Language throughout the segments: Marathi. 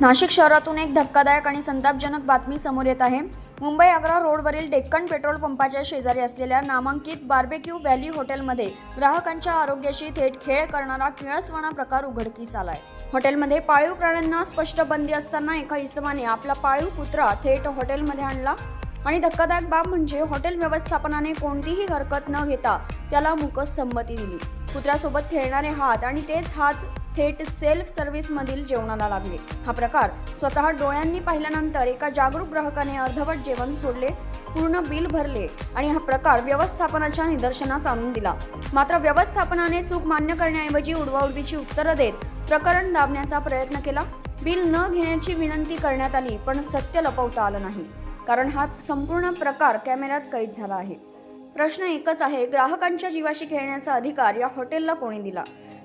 नाशिक शहरातून एक धक्कादायक आणि संतापजनक बातमी समोर येत आहे. मुंबई आग्रा रोडवरील डेक्कन पेट्रोल पंपाच्या शेजारी असलेल्या नामांकित बार्बेक्यू व्हॅली हॉटेलमध्ये ग्राहकांच्या आरोग्याशी थेट खेळ करणारा किळसवाणा प्रकार उघडकीस आलाय. हॉटेलमध्ये पाळीव प्राण्यांना स्पष्ट बंदी असताना एका इसमाने आपला पाळीव कुत्रा थेट हॉटेलमध्ये आणला. आणि धक्कादायक बाब म्हणजे हॉटेल व्यवस्थापनाने कोणतीही हरकत न घेता त्याला मुकस संमती दिली. कुत्र्यासोबत खेळणारे हात आणि तेच हात थेट सेल्फ सर्व्हिस मधील जेवणाला लागले. हा प्रकार स्वतः डोळ्यांनी पाहिल्यानंतर एका जागरूक ग्राहकाने अर्धवट जेवण सोडले पूर्ण बिल भरले आणि हा प्रकार व्यवस्थापनाच्या निदर्शनास आणून दिला. मात्र व्यवस्थापनाने चूक मान्य करण्याऐवजी उडवाउडवीची उत्तरं देत प्रकरण दाबण्याचा प्रयत्न केला. बिल न घेण्याची विनंती करण्यात आली पण सत्य लपवता आलं नाही. कारण हा संपूर्ण प्रकार कॅमेऱ्यात कैद झाला आहे. प्रश्न एकच आहे ग्राहकांच्या जीवाशी खेळण्याचा अधिकार या हॉटेलला कोणी दिला?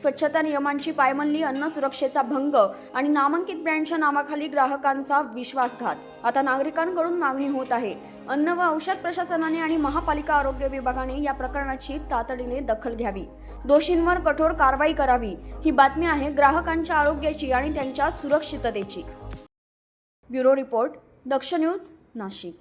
स्वच्छता नियमांची पायमल्ली अन्न सुरक्षेचा भंग आणि नामांकित ब्रँडच्या नावाखाली ग्राहकांचा विश्वासघात. आता नागरिकांकडून मागणी होत आहे. अन्न व औषध प्रशासनाने आणि महापालिका आरोग्य विभागाने या प्रकरणाची तातडीने दखल घ्यावी. दोषींवर कठोर कारवाई करावी. ही बातमी आहे ग्राहकांच्या आरोग्याची आणि त्यांच्या सुरक्षिततेची. Bureau report Daksh news Nashik.